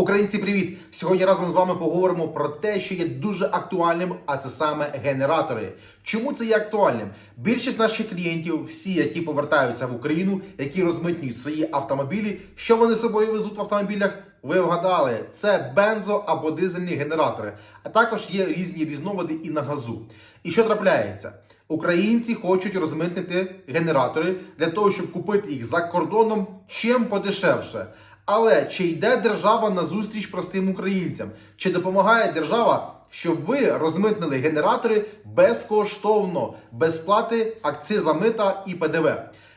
Українці, привіт! Сьогодні разом з вами поговоримо про те, що є дуже актуальним, а це саме генератори. Чому це є актуальним? Більшість наших клієнтів, всі, які повертаються в Україну, які розмитнюють свої автомобілі, що вони з собою везуть в автомобілях? Ви вгадали, це бензо або дизельні генератори, а також є різні різновиди і на газу. І що трапляється? Українці хочуть розмитнити генератори для того, щоб купити їх за кордоном чим подешевше. Але чи йде держава на зустріч простим українцям? Чи допомагає держава, щоб ви розмитнили генератори безкоштовно, без сплати акциза мита і ПДВ?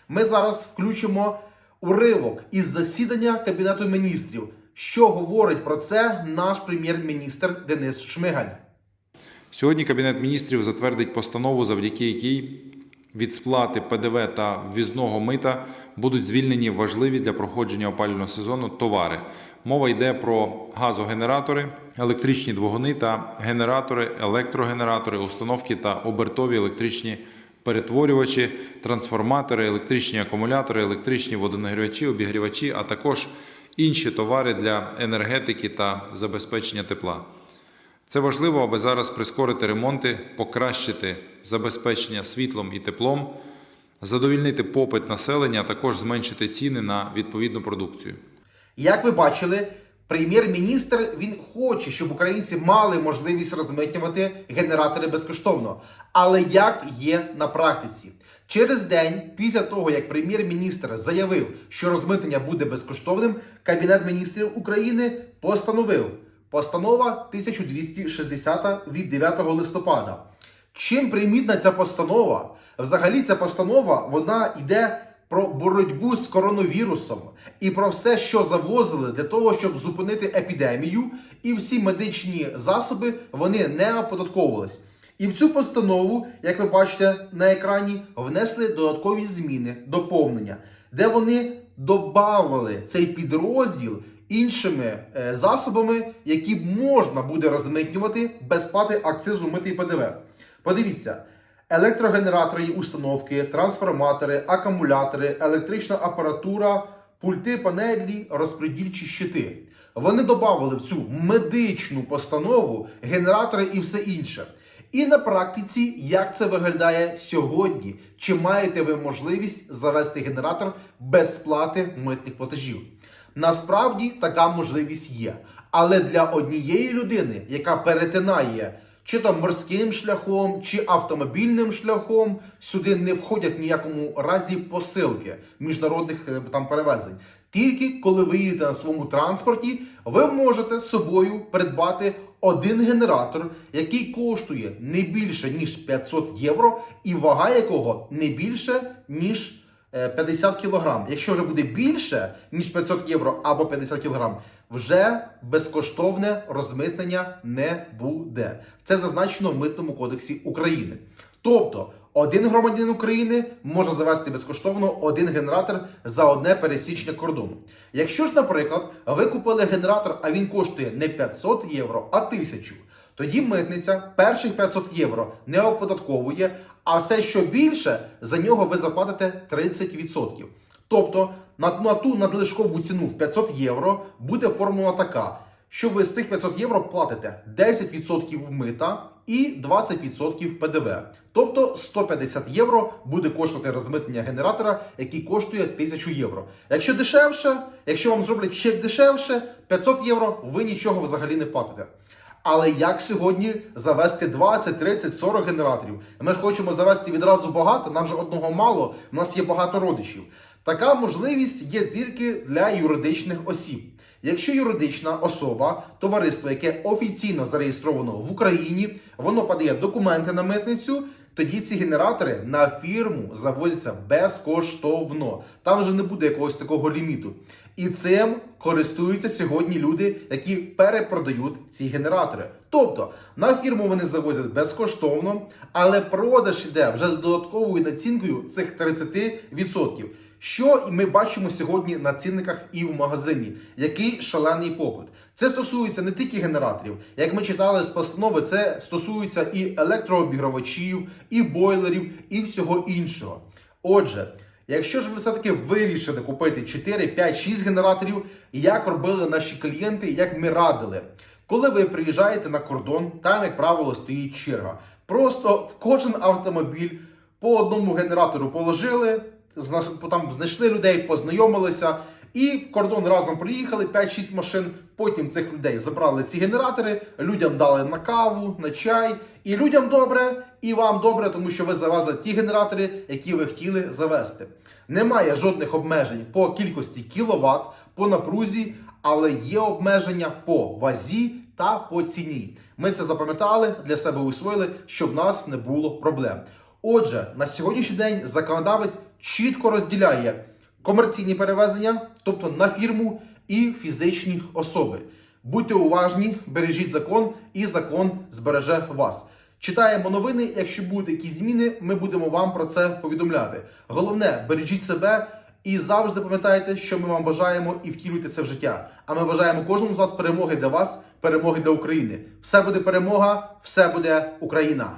Ми зараз включимо уривок із засідання Кабінету міністрів. Що говорить про це наш прем'єр-міністр Денис Шмигаль? Сьогодні Кабінет міністрів затвердить постанову, завдяки якій від сплати ПДВ та ввізного мита будуть звільнені важливі для проходження опалювального сезону товари. Мова йде про газогенератори, електричні двигуни та генератори, електрогенератори, установки та обертові електричні перетворювачі, трансформатори, електричні акумулятори, електричні водонагрівачі, обігрівачі, а також інші товари для енергетики та забезпечення тепла. Це важливо, аби зараз прискорити ремонти, покращити забезпечення світлом і теплом, задовільнити попит населення, а також зменшити ціни на відповідну продукцію. Як ви бачили, прем'єр-міністр він хоче, щоб українці мали можливість розмитнювати генератори безкоштовно. Але як є на практиці? Через день після того, як прем'єр-міністр заявив, що розмитнення буде безкоштовним, Кабінет міністрів України постановив постанова 1260 від 9 листопада. Чим примітна ця постанова? Взагалі, ця постанова вона йде про боротьбу з коронавірусом і про все, що завозили для того, щоб зупинити епідемію, і всі медичні засоби вони не оподатковувались. І в цю постанову, як ви бачите на екрані, внесли додаткові зміни, доповнення, де вони додавали цей підрозділ іншими е, засобами, які можна буде розмитнювати без сплати акцизу мити і ПДВ. Подивіться. Електрогенератори, установки, трансформатори, акумулятори, електрична апаратура, пульти, панелі, розпредільчі щити. Вони додали в цю медичну постанову генератори і все інше. І на практиці, як це виглядає сьогодні? Чи маєте ви можливість завести генератор без сплати митних платежів? Насправді така можливість є. Але для однієї людини, яка перетинає чи то морським шляхом, чи автомобільним шляхом, сюди не входять в ніякому разі посилки міжнародних е, там перевезень. Тільки коли ви їдете на своєму транспорті, ви можете з собою придбати один генератор, який коштує не більше ніж 500 євро, і вага якого не більше ніж 50 кг. Якщо вже буде більше ніж 500 євро або 50 кг, вже безкоштовне розмитнення не буде. Це зазначено в митному кодексі України. Тобто, один громадянин України може завести безкоштовно один генератор за одне пересічення кордону. Якщо ж, наприклад, ви купили генератор, а він коштує не 500 євро, а 1000, тоді митниця перших 500 євро не оподатковує, а все, що більше, за нього ви заплатите 30%. Тобто на, на ту надлишкову ціну в 500 євро буде формула така, що ви з цих 500 євро платите 10% мита і 20% ПДВ. Тобто 150 євро буде коштувати розмитнення генератора, який коштує 1000 євро. Якщо дешевше, якщо вам зроблять чек дешевше, 500 євро, ви нічого взагалі не платите. Але як сьогодні завести 20, 30, 40 генераторів? Ми хочемо завести відразу багато, нам же одного мало, у нас є багато родичів. Така можливість є тільки для юридичних осіб. Якщо юридична особа, товариство, яке офіційно зареєстровано в Україні, воно подає документи на митницю, тоді ці генератори на фірму завозяться безкоштовно. Там вже не буде якогось такого ліміту. І цим користуються сьогодні люди, які перепродають ці генератори. Тобто на фірму вони завозять безкоштовно, але продаж іде вже з додатковою націнкою цих 30%. Що ми бачимо сьогодні на цінниках і в магазині? Який шалений попит? Це стосується не тільки генераторів. Як ми читали з постанови, це стосується і електрообігравачів, і бойлерів, і всього іншого. Отже, Якщо ж ви все-таки вирішили купити 4, 5, 6 генераторів, як робили наші клієнти, як ми радили, коли ви приїжджаєте на кордон, там, як правило, стоїть черга. Просто в кожен автомобіль по одному генератору положили, там знайшли людей, познайомилися. І кордон разом приїхали 5-6 машин. Потім цих людей забрали ці генератори, людям дали на каву, на чай. І людям добре, і вам добре, тому що ви завезли ті генератори, які ви хотіли завести. Немає жодних обмежень по кількості кіловат, по напрузі, але є обмеження по вазі та по ціні. Ми це запам'ятали для себе усвоїли, щоб в нас не було проблем. Отже, на сьогоднішній день законодавець чітко розділяє комерційні перевезення, тобто на фірму і фізичні особи. Будьте уважні, бережіть закон, і закон збереже вас. Читаємо новини. Якщо будуть якісь зміни, ми будемо вам про це повідомляти. Головне, бережіть себе і завжди пам'ятайте, що ми вам бажаємо, і втілюйте це в життя. А ми бажаємо кожному з вас перемоги для вас, перемоги для України. Все буде перемога, все буде Україна.